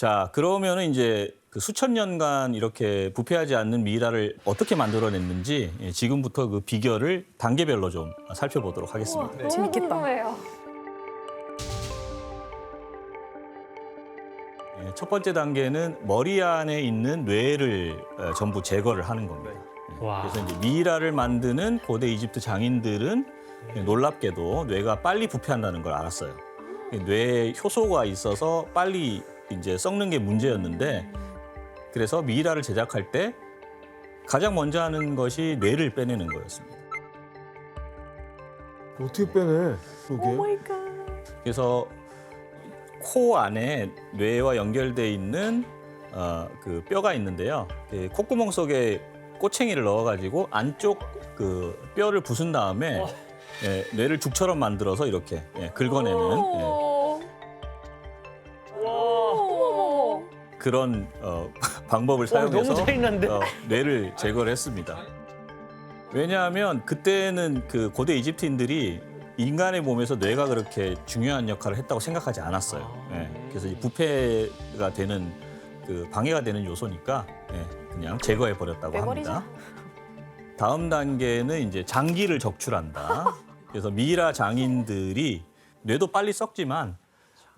자, 그러면은 이제 그 수천 년간 이렇게 부패하지 않는 미이라를 어떻게 만들어냈는지 예, 지금부터 그 비결을 단계별로 좀 살펴보도록 하겠습니다. 너무 재밌겠다. 궁금해요. 예, 첫 번째 단계는 머리 안에 있는 뇌를 어, 전부 제거를 하는 겁니다. 예, 와. 그래서 이제 미이라를 만드는 고대 이집트 장인들은 예, 놀랍게도 뇌가 빨리 부패한다는 걸 알았어요. 예, 뇌에 효소가 있어서 빨리 이제 썩는 게 문제였는데 그래서 미이라를 제작할 때 가장 먼저 하는 것이 뇌를 빼내는 거였습니다. 어떻게 빼내? 마이 갓. 그래서 코 안에 뇌와 연결돼 있는 어, 그 뼈가 있는데요. 그 콧구멍 속에 꼬챙이를 넣어가지고 안쪽 그 뼈를 부순 다음에 예, 뇌를 죽처럼 만들어서 이렇게 예, 긁어내는 예, 그런 어, 방법을 어, 사용해서 너무? 어, 뇌를 제거를 했습니다. 왜냐하면 그때는 그 고대 이집트인들이 인간의 몸에서 뇌가 그렇게 중요한 역할을 했다고 생각하지 않았어요. 아. 예, 그래서 이 부패가 되는 그 방해가 되는 요소니까 예, 그냥 제거해 버렸다고. 합니다. 다음 단계는 이제 장기를 적출한다. 그래서 미이라 장인들이 뇌도 빨리 썩지만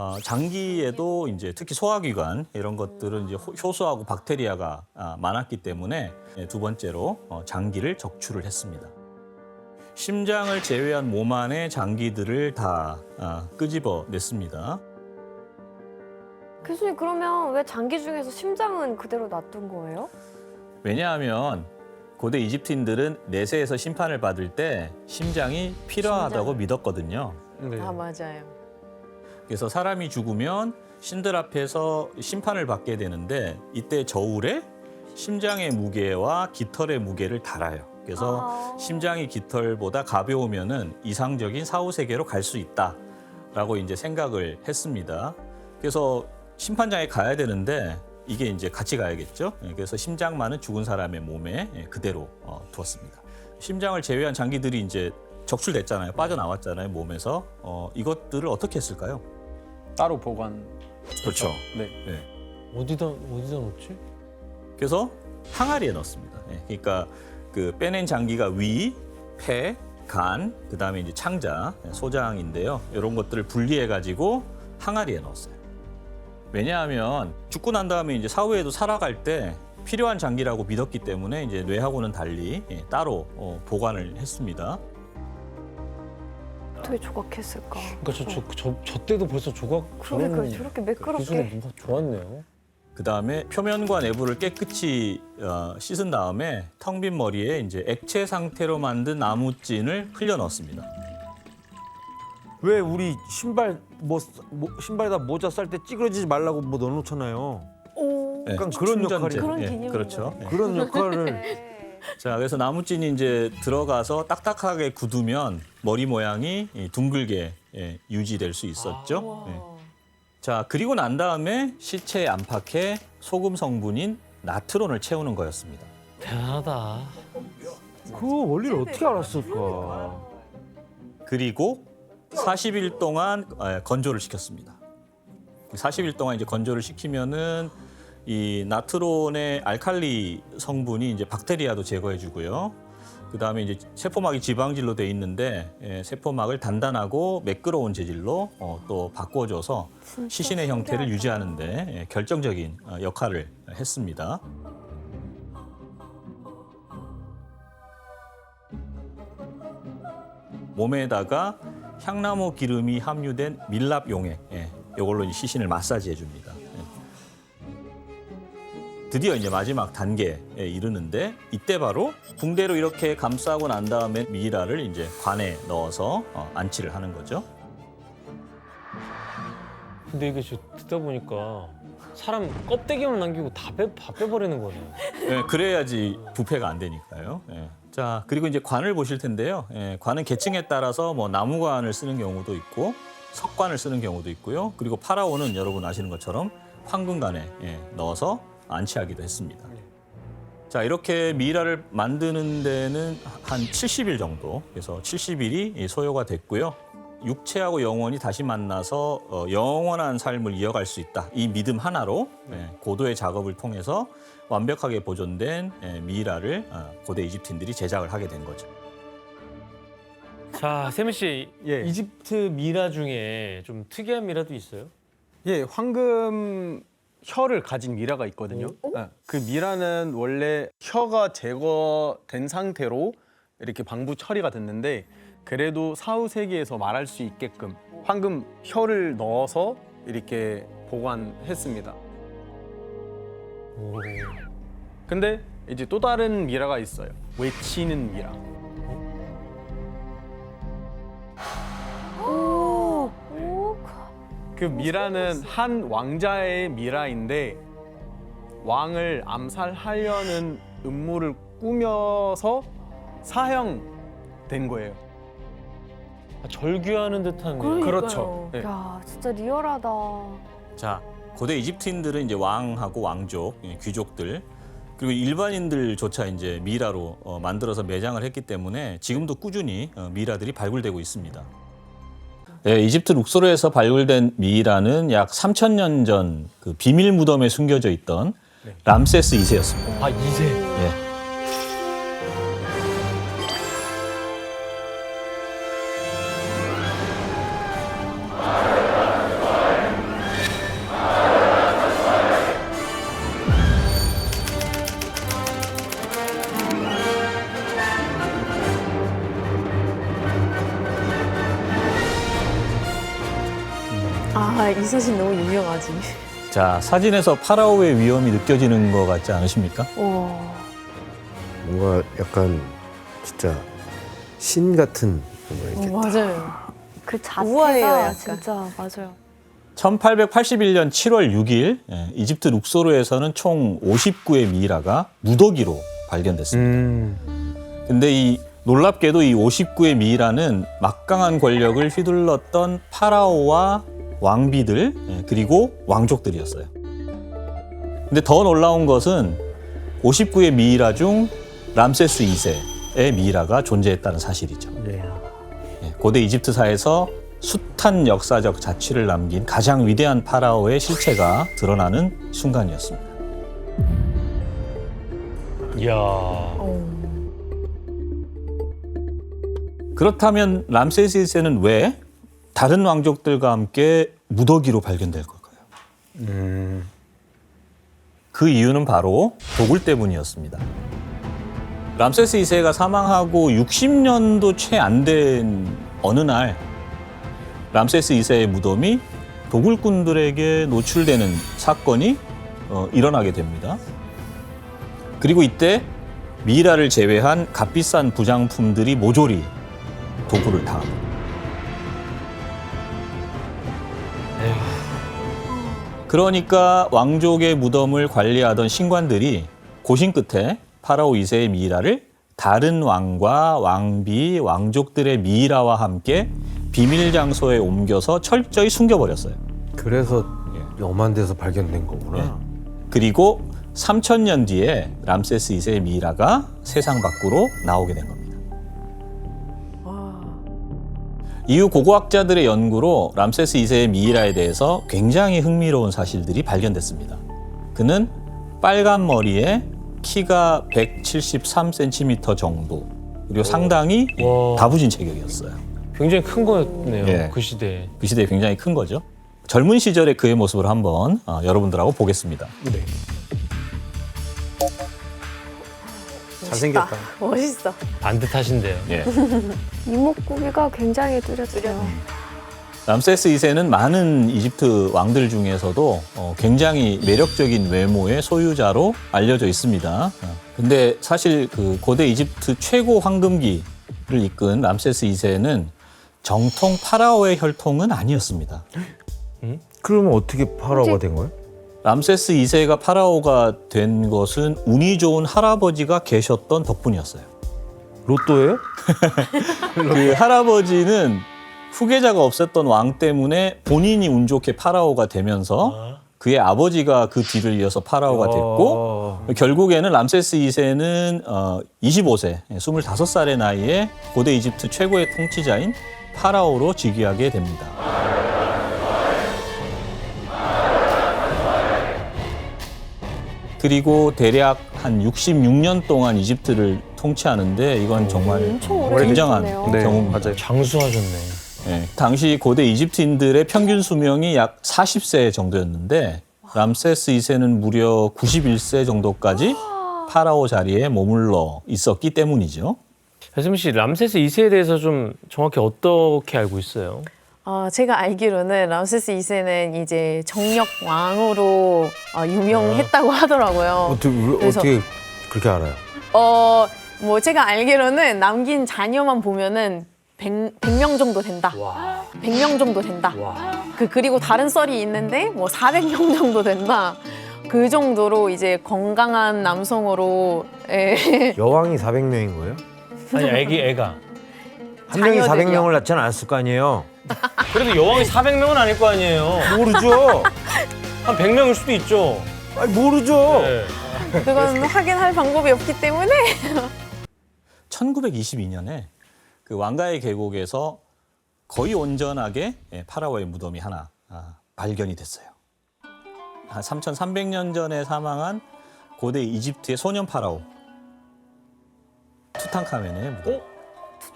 어, 장기에도 이제 특히 소화기관 이런 것들은 이제 호- 효소하고 박테리아가 아, 많았기 때문에 예, 두 번째로 어, 장기를 적출을 했습니다. 심장을 제외한 몸 안의 장기들을 다 아, 끄집어 냈습니다. 교수님 그러면 왜 장기 중에서 심장은 그대로 놔둔 거예요? 왜냐하면 고대 이집트인들은 내세에서 심판을 받을 때 심장이 필요하다고 믿었거든요. 네. 아 맞아요. 그래서 사람이 죽으면 신들 앞에서 심판을 받게 되는데 이때 저울에 심장의 무게와 깃털의 무게를 달아요. 그래서 아. 심장이 깃털보다 가벼우면은 이상적인 사후 세계로 갈 수 있다라고 이제 생각을 했습니다. 그래서 심판장에 가야 되는데 이게 이제 같이 가야겠죠. 예, 그래서 심장만은 죽은 사람의 몸에 예, 그대로 어, 두었습니다. 심장을 제외한 장기들이 이제 적출됐잖아요. 빠져나왔잖아요. 몸에서 어, 이것들을 어떻게 했을까요? 따로 보관. 그렇죠. 네. 네. 어디다 어디다 놓지? 그래서 항아리에 넣습니다. 예, 그러니까 그 빼낸 장기가 위, 폐, 간, 그다음에 이제 창자, 예, 소장인데요. 이런 것들을 분리해 가지고 항아리에 넣었어요. 왜냐하면 죽고 난 다음에 이제 사후에도 살아갈 때 필요한 장기라고 믿었기 때문에 이제 뇌하고는 달리 예, 따로 어, 보관을 했습니다. 어떻게 조각했을까? 그러니까 저 저저저 때도 벌써 조각 그러게 그 저렇게 기술이 매끄럽게. 뭔가 좋았네요. 그 다음에 표면과 내부를 깨끗이 어, 씻은 다음에 텅 빈 머리에 이제 액체 상태로 만든 나무찐을 흘려 넣었습니다. 왜 우리 신발 뭐, 뭐 신발에다 모자 쌀 때 찌그러지지 말라고 뭐 넣어놓잖아요. 오. 네, 약간 그런 충전재. 역할이- 그런 예, 개념인 그렇죠. 예. 그런 역할을 네. 자, 그래서 나무찐이 이제 들어가서 딱딱하게 굳으면 머리 모양이 이 둥글게 예, 유지될 수 있었죠. 예. 자, 그리고 난 다음에 시체에 안팎에 소금 성분인 나트론을 채우는 거였습니다. 대단하다. 그 원리를 어떻게 알았을까? 그리고 40일 동안 예, 건조를 시켰습니다. 40일 동안 이제 건조를 시키면은 이 나트론의 알칼리 성분이 이제 박테리아도 제거해 주고요. 그 다음에 이제 세포막이 지방질로 돼 있는데 예, 세포막을 단단하고 매끄러운 재질로 어, 또 바꿔줘서 시신의 형태를 유지하는데 예, 결정적인 어, 역할을 했습니다. 몸에다가 향나무 기름이 함유된 밀랍 용액, 예, 이걸로 시신을 마사지해 줍니다. 예. 드디어 이제 마지막 단계에 이르는데 이때 바로 붕대로 이렇게 감싸고 난 다음에 미이라를 이제 관에 넣어서 어, 안치를 하는 거죠. 근데 이게 저 듣다 보니까 사람 껍데기만 남기고 다 빼 다 빼버리는 거네. 예, 그래야지 부패가 안 되니까요. 예. 자 그리고 이제 관을 보실 텐데요. 예, 관은 계층에 따라서 뭐 나무관을 쓰는 경우도 있고 석관을 쓰는 경우도 있고요. 그리고 파라오는 여러분 아시는 것처럼 황금관에 예, 넣어서 안치하기도 했습니다. 자 이렇게 미이라를 만드는 데는 한 70일 정도, 그래서 70일이 소요가 됐고요. 육체하고 영혼이 다시 만나서 어, 영원한 삶을 이어갈 수 있다. 이 믿음 하나로 예, 고도의 작업을 통해서 완벽하게 보존된 예, 미이라를 어, 고대 이집트인들이 제작을 하게 된 거죠. 자, 세미 씨, 예. 이집트 미라 중에 좀 특이한 미라도 있어요? 예, 황금 혀를 가진 미라가 있거든요. 예, 그 미라는 원래 혀가 제거된 상태로 이렇게 방부 처리가 됐는데 그래도 사후 세계에서 말할 수 있게끔 황금 혀를 넣어서 이렇게 보관했습니다. 오. 근데 이제 또 다른 미라가 있어요. 외치는 미라. 그 미라는 한 왕자의 미라인데 왕을 암살하려는 음모를 꾸며서 사형된 거예요. 아, 절규하는 듯한. 그러니까요. 그렇죠. 네. 야, 진짜 리얼하다. 자, 고대 이집트인들은 이제 왕하고 왕족, 예, 귀족들 그리고 일반인들조차 이제 미라로 어, 만들어서 매장을 했기 때문에 지금도 꾸준히 어, 미라들이 발굴되고 있습니다. 예, 이집트 룩소르에서 발굴된 미이라는 약 3,000년 전 그 비밀 무덤에 숨겨져 있던 람세스 2세였습니다. 아, 이세. 사진 너무 유명하지. 자, 사진에서 파라오의 위험이 느껴지는 것 같지 않으십니까? 와. 뭔가 약간 진짜 신 같은 뭔가 이렇게 맞아요. 그 자체가 우아해요, 약간. 진짜 맞아요. 1881년 7월 6일 예, 이집트 룩소르에서는 총 59의 미이라가 무더기로 발견됐습니다. 음. 근데 이 놀랍게도 이 59의 미이라는 막강한 권력을 휘둘렀던 파라오와 왕비들 예, 그리고 왕족들이었어요. 근데 더 놀라운 것은 59의 미이라 중 람세스 2세의 미이라가 존재했다는 사실이죠. 예. 예, 고대 이집트사에서 숱한 역사적 자취를 남긴 가장 위대한 파라오의 실체가 드러나는 순간이었습니다. 이야. 그렇다면 람세스 1세는 왜 다른 왕족들과 함께 무더기로 발견될 걸까요? 음. 그 이유는 바로 도굴 때문이었습니다. 람세스 2세가 사망하고 60년도 채 안 된 어느 날 람세스 2세의 무덤이 도굴꾼들에게 노출되는 사건이 어, 일어나게 됩니다. 그리고 이때 미라를 제외한 값비싼 부장품들이 모조리 도굴을 당합니다. 그러니까 왕족의 무덤을 관리하던 신관들이 고심 끝에 파라오 2세의 미이라를 다른 왕과 왕비, 왕족들의 미이라와 함께 비밀 장소에 옮겨서 철저히 숨겨버렸어요. 그래서 염한 데서 발견된 거구나. 예. 그리고 3천년 뒤에 람세스 2세의 미이라가 세상 밖으로 나오게 된 겁니다. 이후 고고학자들의 연구로 람세스 2세의 미이라에 대해서 굉장히 흥미로운 사실들이 발견됐습니다. 그는 빨간 머리에 키가 173cm 정도 그리고 상당히 와. 다부진 체격이었어요. 굉장히 큰 거였네요. 예. 그 시대에. 그 시대에 굉장히 큰 거죠. 젊은 시절의 그의 모습을 한번 어, 여러분들하고 보겠습니다. 네. 잘생겼다. 멋있어. 안 듯하신데요. 예. 이목구비가 굉장히 뚜렷해요. 람세스 2세는 많은 이집트 왕들 중에서도 어, 굉장히 매력적인 외모의 소유자로 알려져 있습니다. 어, 근데 사실 그 고대 이집트 최고 황금기를 이끈 람세스 2세는 정통 파라오의 혈통은 아니었습니다. 그러면 어떻게 파라오가 된 거예요? 람세스 2세가 파라오가 된 것은 운이 좋은 할아버지가 계셨던 덕분이었어요. 로또예요? 그 할아버지는 후계자가 없었던 왕 때문에 본인이 운 좋게 파라오가 되면서 그의 아버지가 그 뒤를 이어서 파라오가 됐고 어. 결국에는 람세스 2세는 어, 25세, 25살의 나이에 고대 이집트 최고의 통치자인 파라오로 즉위하게 됩니다. 그리고 대략 한 66년 동안 이집트를 통치하는데 이건 정말 엄청 오래 굉장한. 네, 경우입니다. 맞아요. 장수하셨네. 예, 당시 고대 이집트인들의 평균 수명이 약 40세 정도였는데 람세스 2세는 무려 91세 정도까지 파라오 자리에 머물러 있었기 때문이죠. 배수민 씨 람세스 2세에 대해서 좀 정확히 어떻게 알고 있어요? 어, 제가 알기로는 람세스 2세는 이제 정력 왕으로 어, 유명했다고 하더라고요. 어떻게 왜- 그래서- 어떻게 그렇게 알아요? 어, 뭐 제가 알기로는 남긴 자녀만 보면은 100, 100명 정도 된다. 100명 정도 된다. 그 그리고 다른 썰이 있는데 뭐 400명 정도 된다. 그 정도로 이제 건강한 남성으로 예. 여왕이 400명인 거예요? 아니 애기 애가. 한 명이 자녀들이요. 400명을 낳지는 않았을 거 아니에요? 그래도 여왕이 400명은 아닐 거 아니에요. 모르죠. 한 100명일 수도 있죠. 아니 모르죠. 네. 그건 확인할 방법이 없기 때문에 1922년에 그 왕가의 계곡에서 거의 온전하게 예, 파라오의 무덤이 하나 아, 발견이 됐어요. 한 3,300년 전에 사망한 고대 이집트의 소년 파라오 투탕카멘의 무덤. 어?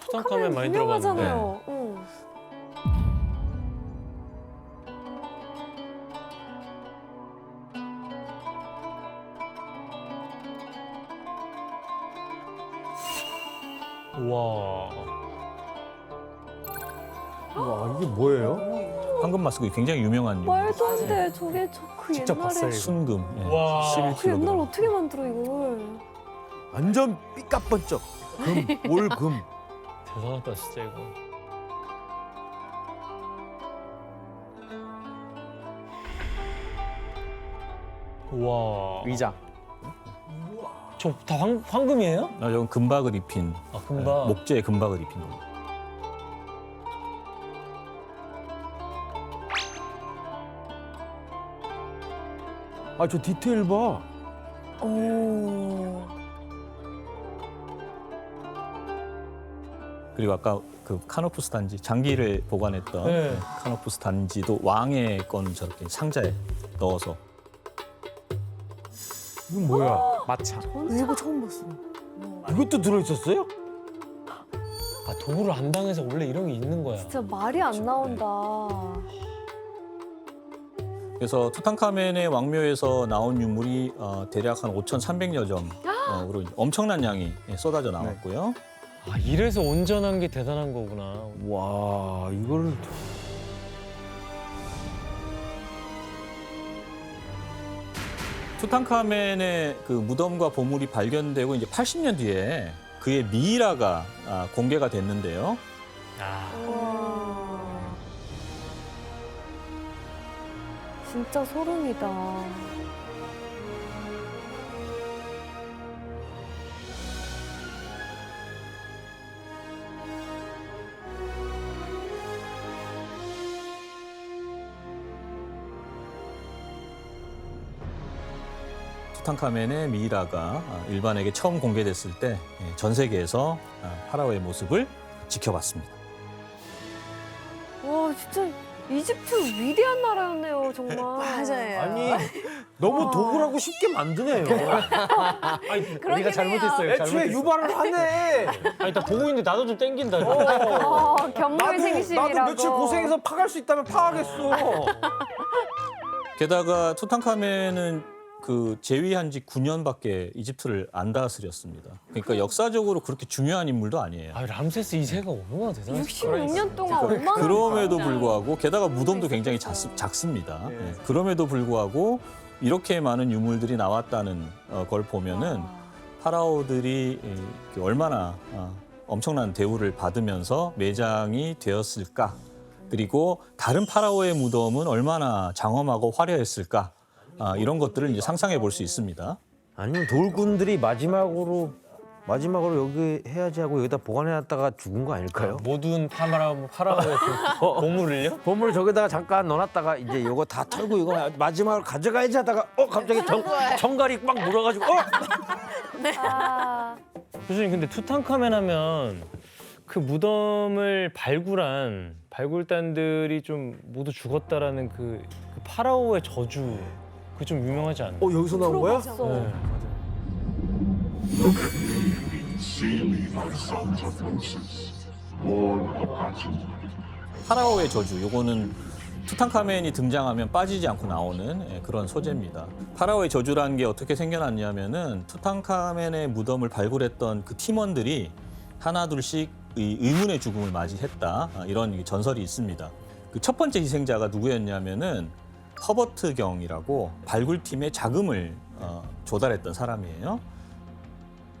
투탕카멘 많이 들어봤는데. 유명하잖아요. 응. 와. 와 이게 뭐예요? 황금 마스크 굉장히 유명한. 말도 안 돼. 저게 저 그 직접 옛날에 봤어요. 순금 예, 와. 11kg. 그 옛날 어떻게 만들어 이걸? 완전 삐까번쩍 금, 올금. 대단하다 진짜 이거. 와. 의자. 저 다 황금이에요? 아, 이건 금박을 입힌 아 예, 금방. 목재에 금박을 입힌 겁니다. 아 저 디테일 봐. 오. 그리고 아까 그 카노푸스 단지 장기를 보관했던 네. 카노푸스 단지도 왕의 건 저렇게 상자에 넣어서 이건 뭐야? 마차. 이거 처음 봤어. 이것도 들어있었어요? 아 도구를 안 당해서 원래 이런 게 있는 거야. 진짜 말이 안 나온다. 그래서 투탕카멘의 왕묘에서 나온 유물이 어, 대략 한 5,300여 점으로 엄청난 양이 예, 쏟아져 나왔고요. 아 이래서 온전한 게 대단한 거구나. 와 이걸 투탕카멘의 그 무덤과 보물이 발견되고 이제 80년 뒤에 그의 미이라가 아, 공개가 됐는데요. 아. 와. 진짜 소름이다. 투탕카멘의 미이라가 아, 일반에게 처음 공개됐을 때 전 세계에서 아, 파라오의 모습을 지켜봤습니다. 와 진짜 이집트 위대한 나라였네요 정말. 맞아요. 아니 너무 도구라고 쉽게 만드네요. 우리가 잘못했어요. 애초에 잘못했어요. 유발을 하네. 아니 나 보고 있는데 나도 좀 땡긴다. 어, 견물 나도 생심이라고. 나도 며칠 고생해서 파갈 수 있다면 파하겠어. 게다가 투탕카멘은 그 재위한 지 9년밖에 이집트를 안 다스렸습니다. 그러니까 역사적으로 그렇게 중요한 인물도 아니에요. 아 람세스 2세가 얼마나 대단했어. 66년 동안 얼마나 그럼에도 불구하고 게다가 무덤도 굉장히 작 습니다 예. 그럼에도 불구하고 이렇게 많은 유물들이 나왔다는 어, 걸 보면은 파라오들이 이, 얼마나 어, 엄청난 대우를 받으면서 매장이 되었을까 그리고 다른 파라오의 무덤은 얼마나 장엄하고 화려했을까 아, 이런 것들을 이제 상상해 볼 수 있습니다. 아니면 돌군들이 마지막으로 마지막으로 여기 해야지 하고 여기다 보관해놨다가 죽은 거 아닐까요? 모든 파마라 파라오의 그 보물을요? 보물 저기다가 잠깐 넣어놨다가 이제 이거 다 털고 이거 마지막으로 가져가야지 하다가 어 갑자기 정, 정갈이 막 물어가지고 어 아, 교수님 근데 투탕카멘 하면 그 무덤을 발굴한 발굴단들이 좀 모두 죽었다라는 그, 그 파라오의 저주 그 좀 유명하지 않나요? 어 여기서 나온 거야? 네. 파라오의 저주 요거는 투탕카멘이 등장하면 빠지지 않고 나오는 예, 그런 소재입니다. 파라오의 저주라는 게 어떻게 생겨났냐면은 투탕카멘의 무덤을 발굴했던 그 팀원들이 하나둘씩 이 의문의 죽음을 맞이했다 아, 이런 전설이 있습니다. 그 첫 번째 희생자가 누구였냐면은 허버트 경이라고 발굴팀의 자금을 어, 조달했던 사람이에요.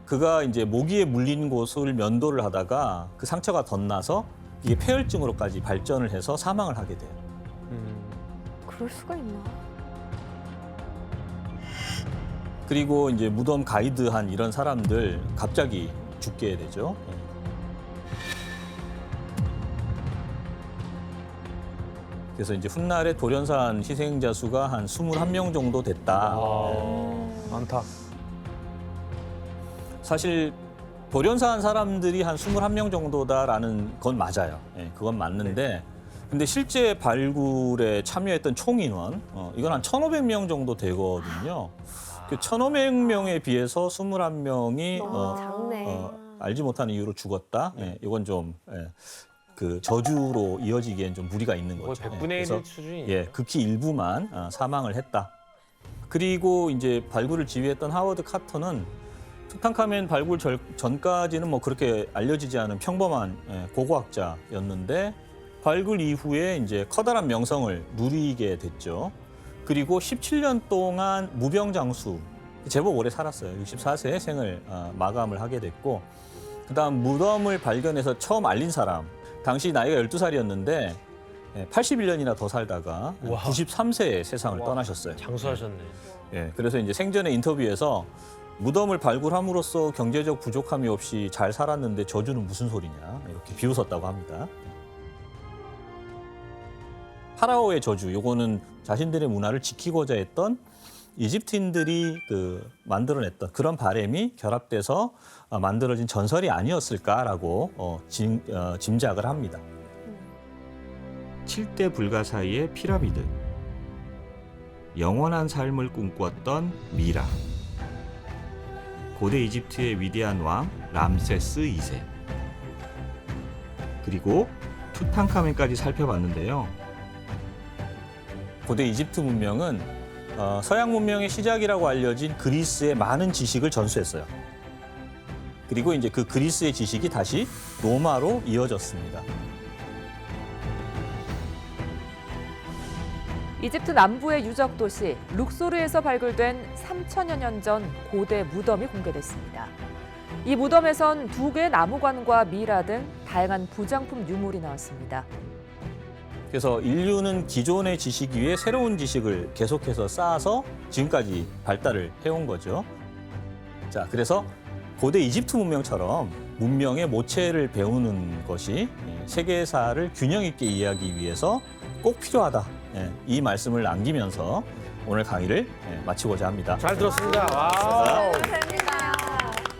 그가 이제 모기에 물린 곳을 면도를 하다가 그 상처가 덧나서 이게 폐혈증으로까지 발전을 해서 사망을 하게 돼요. 그럴 수가 있나? 그리고 이제 무덤 가이드한 이런 사람들 갑자기 죽게 되죠. 그래서 이제 훗날에 돌연사한 희생자 수가 한 21명 정도 됐다. 많다. 사실 돌연사한 사람들이 한 21명 정도다라는 건 맞아요. 예, 그건 맞는데 근데 실제 발굴에 참여했던 총 인원 어, 이건 한 1,500명 정도 되거든요. 그 1,500명에 비해서 21명이 너무 어, 작네. 어, 알지 못하는 이유로 죽었다. 예, 이건 좀 예, 그 저주로 이어지기엔 좀 무리가 있는 거의 거죠. 100분의 1 그래서 수준이 예, 극히 일부만 어, 사망을 했다. 그리고 이제 발굴을 지휘했던 하워드 카터는 투탕카멘 발굴 절- 전까지는 뭐 그렇게 알려지지 않은 평범한 예, 고고학자였는데 발굴 이후에 이제 커다란 명성을 누리게 됐죠. 그리고 17년 동안 무병장수 제법 오래 살았어요. 64세에 생을 어, 마감을 하게 됐고 그다음 무덤을 발견해서 처음 알린 사람 당시 나이가 12살이었는데 81년이나 더 살다가 와. 93세에 세상을 떠나셨어요. 장수하셨네. 예, 그래서 이제 생전에 인터뷰에서 무덤을 발굴함으로써 경제적 부족함이 없이 잘 살았는데 저주는 무슨 소리냐 이렇게 비웃었다고 합니다. 파라오의 저주, 요거는 자신들의 문화를 지키고자 했던 이집트인들이 그 만들어냈던 그런 바램이 결합돼서 어, 만들어진 전설이 아니었을까라고 어, 짐, 어, 짐작을 합니다. 7대 불가사의의 피라미드. 영원한 삶을 꿈꿨던 미라. 고대 이집트의 위대한 왕 람세스 2세. 그리고 투탕카멘까지 살펴봤는데요. 고대 이집트 문명은 어, 서양 문명의 시작이라고 알려진 그리스의 많은 지식을 전수했어요. 그리고 이제 그 그리스의 지식이 다시 로마로 이어졌습니다. 이집트 남부의 유적 도시 룩소르에서 발굴된 3천여 년 전 고대 무덤이 공개됐습니다. 이 무덤에선 두 개의 나무관과 미라 등 다양한 부장품 유물이 나왔습니다. 그래서 인류는 기존의 지식 위에 새로운 지식을 계속해서 쌓아서 지금까지 발달을 해온 거죠. 자, 그래서 고대 이집트 문명처럼 문명의 모체를 배우는 것이 세계사를 균형 있게 이해하기 위해서 꼭 필요하다. 예, 이 말씀을 남기면서 오늘 강의를 예, 마치고자 합니다. 잘 들었습니다. 와. 재밌